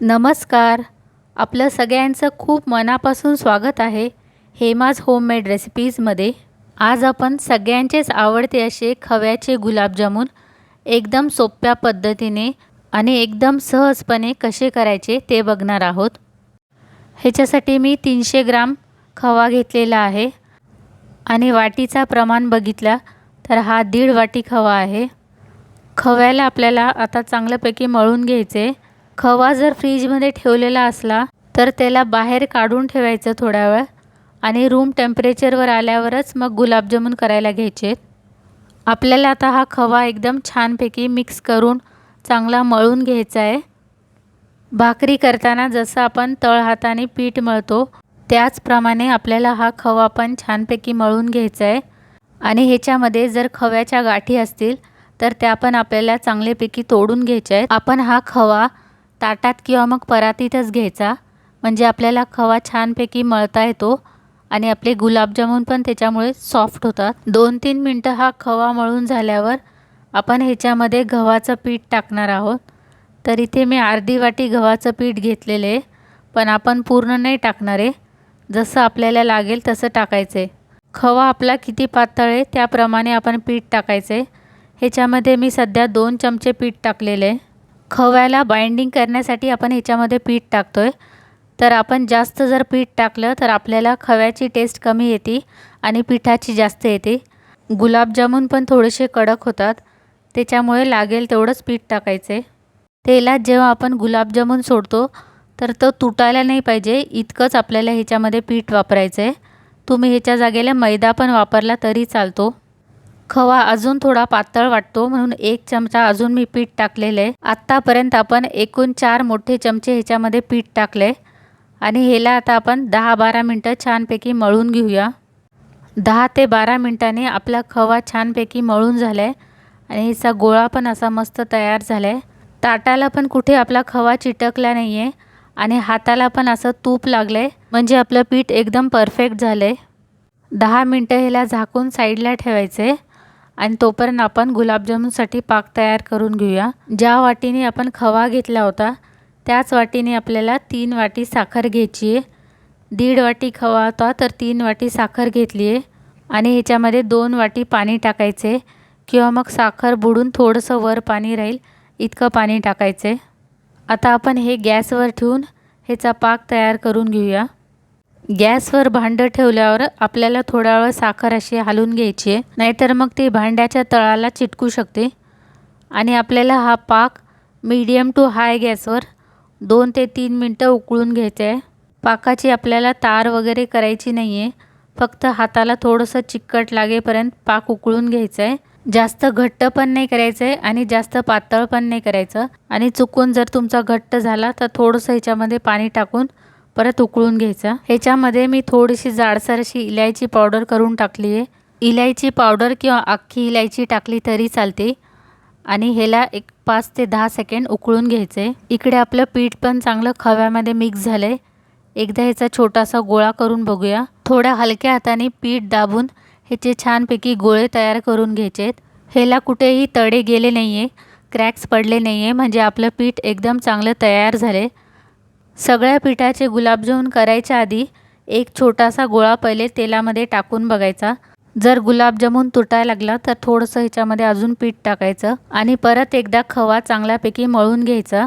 नमस्कार. आपलं सगळ्यांचं खूप मनापासून स्वागत आहे हेमाज होममेड रेसिपीजमध्ये आज आपण सगळ्यांचेच आवडते असे खव्याचे गुलाबजामून एकदम सोप्या पद्धतीने आणि एकदम सहजपणे कसे करायचे ते बघणार आहोत. ह्याच्यासाठी मी तीनशे ग्राम खवा घेतलेला आहे आणि वाटीचा प्रमाण बघितला तर हा दीड वाटी खवा आहे. खव्याला आपल्याला आता चांगल्यापैकी मळून घ्यायचे. खवा जर फ्रीजमध्ये ठेवलेला असला तर त्याला बाहेर काढून ठेवायचं थोड्या वेळ आणि रूम टेम्परेचरवर आल्यावरच मग गुलाबजामुन करायला घ्यायचे. आपल्याला आता हा खवा एकदम छानपैकी मिक्स करून चांगला मळून घ्यायचा आहे. भाकरी करताना जसं आपण तळहाताने पीठ मळतो त्याचप्रमाणे आपल्याला हा खवा पण छानपैकी मळून घ्यायचा आहे. आणि ह्याच्यामध्ये जर खव्याच्या गाठी असतील तर त्या पण आपल्याला चांगल्यापैकी तोडून घ्यायच्या आहेत. आपण हा खवा ताटात किंवा मग परातीतच घ्यायचा. म्हणजे आपल्याला खवा छानपैकी मळता येतो आणि आपले गुलाबजामून पण त्याच्यामुळे सॉफ्ट होतात. दोन तीन मिनटं हा खवा मळून झाल्यावर आपण ह्याच्यामध्ये गव्हाचं पीठ टाकणार आहोत. तर इथे मी अर्धी वाटी गव्हाचं पीठ घेतलेलं आहे. पण आपण पूर्ण नाही टाकणार आहे. जसं आपल्याला लागेल तसं टाकायचं आहे खवा आपला किती पातळ आहे त्याप्रमाणे आपण पीठ टाकायचं आहे ह्याच्यामध्ये मी सध्या दोन चमचे पीठ टाकलेले आहे. खव्याला बाइंडिंग करण्यासाठी आपण ह्याच्यामध्ये पीठ टाकतो आहे तर आपण जास्त जर पीठ टाकलं तर आपल्याला खव्याची टेस्ट कमी येते आणि पिठाची जास्त येते. गुलाबजामून पण थोडेसे कडक होतात त्याच्यामुळे लागेल तेवढंच पीठ टाकायचं. तेलात जेव्हा आपण गुलाबजामून सोडतो तर तो तुटायला नाही पाहिजे इतकंच आपल्याला ह्याच्यामध्ये पीठ वापरायचं आहे तुम्ही ह्याच्या जागेला मैदा पण वापरला तरी चालतो. खवा अजून थोडा पातळ वाटतो म्हणून एक चमचा अजून मी पीठ टाकलेलं. आहे आत्तापर्यंत आपण एकूण चार मोठे चमचे ह्याच्यामध्ये पीठ टाकले. आणि ह्याला आता आपण दहा बारा मिनटं छानपैकी मळून घेऊया. दहा ते बारा मिनटांनी आपला खवा छानपैकी मळून झाला. आहे आणि ह्याचा गोळा पण असा मस्त तयार झाला. आहे ताटाला पण कुठे आपला खवा चिटकला नाही आहे आणि हाताला पण असं तूप लागलं. आहे म्हणजे आपलं पीठ एकदम परफेक्ट झालं. आहे दहा मिनटं ह्याला झाकून साईडला ठेवायचं. आहे आणि तोपर्यंत आपण गुलाबजामुनसाठी पाक तयार करून घेऊया. ज्या वाटीने आपण खवा घेतला होता त्याच वाटीने आपल्याला तीन वाटी साखर घ्यायची आहे. दीड वाटी खवा होता तर तीन वाटी साखर घेतली आहे. आणि ह्याच्यामध्ये दोन वाटी पाणी टाकायचे किंवा मग साखर बुडून थोडंसं वर पाणी राहील इतकं पाणी टाकायचं आता आपण हे गॅसवर ठेवून ह्याचा पाक तयार करून घेऊया. गॅसवर भांडं ठेवल्यावर आपल्याला थोडा वेळ साखर अशी हालून घ्यायची आहे. नाहीतर मग ती भांड्याच्या तळाला चिटकू शकते. आणि आपल्याला हा पाक मीडियम टू हाय गॅसवर दोन ते तीन मिनटं उकळून घ्यायचं आहे. पाकाची आपल्याला तार वगैरे करायची नाही आहे फक्त हाताला थोडंसं चिकट लागेपर्यंत पाक उकळून घ्यायचं आहे. जास्त घट्ट पण नाही करायचं आहे आणि जास्त पातळ पण नाही करायचं. आणि चुकून जर तुमचा घट्ट झाला तर थोडंसं ह्याच्यामध्ये पाणी टाकून परत उकळून घ्यायचा. ह्याच्यामध्ये मी थोडीशी जाडसर अशी इलायची पावडर करून टाकली आहे. इलायची पावडर किंवा अख्खी इलायची टाकली तरी चालते. आणि ह्याला एक पाच ते दहा सेकंड उकळून घ्यायचं. आहे इकडे आपलं पीठ पण चांगलं खव्यामध्ये मिक्स झालं आहे एकदा ह्याचा छोटासा गोळा करून बघूया. थोड्या हलक्या हाताने पीठ दाबून ह्याचे छानपैकी गोळे तयार करून घ्यायचे आहेत. ह्याला कुठेही तडे गेले नाही आहे क्रॅक्स पडले नाही आहे म्हणजे आपलं पीठ एकदम चांगलं तयार झाले सगळ्या पिठाचे गुलाबजामून करायच्या आधी एक छोटासा गोळा पहिले तेलामध्ये टाकून बघायचा. जर गुलाबजामून तुटायला लागला तर थोडंसं ह्याच्यामध्ये अजून पीठ टाकायचं आणि परत एकदा खवा चांगल्यापैकी मळून घ्यायचा.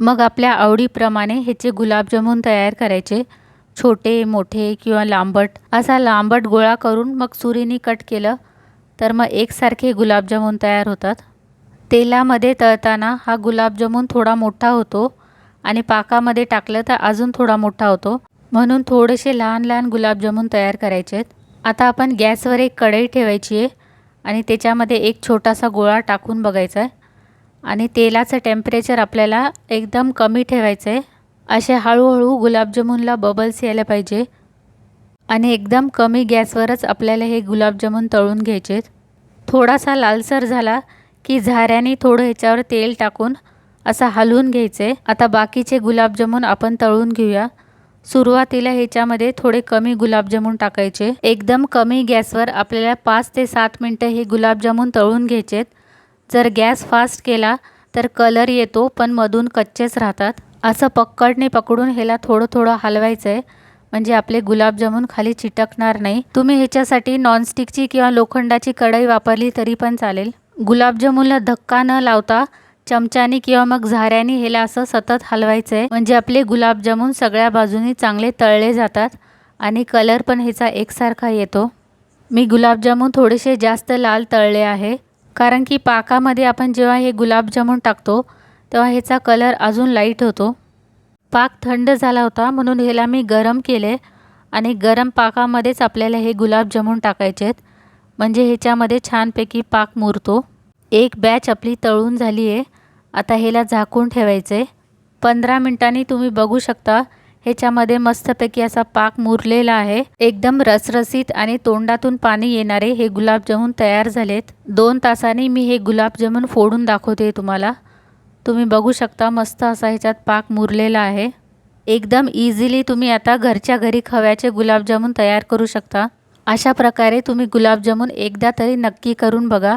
मग आपल्या आवडीप्रमाणे ह्याचे गुलाबजामून तयार करायचे. छोटे मोठे किंवा लांबट. असा लांबट गोळा करून मग सुरीने कट केलं तर मग एकसारखे गुलाबजामून तयार होतात. तेलामध्ये तळताना हा गुलाबजामून थोडा मोठा होतो. आणि पाकामध्ये टाकलं तर अजून थोडा मोठा होतो. म्हणून थोडेसे लहान लहान गुलाबजामुन तयार करायचे आहेत. आता आपण गॅसवर एक कढई ठेवायची आहे आणि त्याच्यामध्ये एक छोटासा गोळा टाकून बघायचा आहे. आणि तेलाचं टेम्परेचर आपल्याला एकदम कमी ठेवायचं आहे. असे हळूहळू गुलाबजामुनला बबल्स यायला पाहिजे. आणि एकदम कमी गॅसवरच आपल्याला हे गुलाबजामुन तळून घ्यायचे थोडासा लालसर झाला की झाऱ्याने थोडं ह्याच्यावर तेल टाकून असा हलवून घ्यायचे. आता बाकीचे गुलाबजामुन आपण तळून घेऊया. सुरुवातीला ह्याच्यामध्ये थोडे कमी गुलाबजामुन टाकायचे. एकदम कमी गॅसवर आपल्याला पाच ते सात मिनटं हे गुलाबजामुन तळून घ्यायचेत. जर गॅस फास्ट केला तर कलर येतो पण मधून कच्चेच राहतात. असं पक्कडने पकडून ह्याला थोडं थोडं हलवायचं आहे म्हणजे आपले गुलाबजामुन खाली चिटकणार नाही. तुम्ही ह्याच्यासाठी नॉनस्टिकची किंवा लोखंडाची कढई वापरली तरी पण चालेल. गुलाबजामुनला धक्का न लावता चमच्यानी किंवा मग झाऱ्याने ह्याला असं सतत हलवायचं आहे म्हणजे आपले गुलाबजामून सगळ्या बाजूनी चांगले तळले जातात आणि कलर पण ह्याचा एकसारखा येतो. मी गुलाबजामून थोडेसे जास्त लाल तळले आहे. कारण की पाकामध्ये आपण जेव्हा हे गुलाबजामून टाकतो तेव्हा ह्याचा कलर अजून लाइट होतो. पाक थंड झाला होता म्हणून ह्याला मी गरम केले आणि गरम पाकामध्येच आपल्याला हे गुलाबजामून टाकायचे आहेत म्हणजे ह्याच्यामध्ये छानपैकी पाक मुरतो. एक बॅच आपली तळून झाली आहे आता ह्याला झाकून ठेवायचं आहे पंधरा मिनटांनी तुम्ही बघू शकता ह्याच्यामध्ये मस्तपैकी असा पाक मुरलेला आहे. एकदम रसरसीत आणि तोंडातून पाणी येणारे हे गुलाबजामून तयार झालेत. दोन तासांनी मी हे गुलाबजामून फोडून दाखवते तुम्हाला. तुम्ही बघू शकता मस्त असा ह्याच्यात पाक मुरलेला आहे. एकदम इझिली तुम्ही आता घरच्या घरी खव्याचे गुलाबजामून तयार करू शकता. अशा प्रकारे तुम्ही गुलाबजामून एकदा तरी नक्की करून बघा.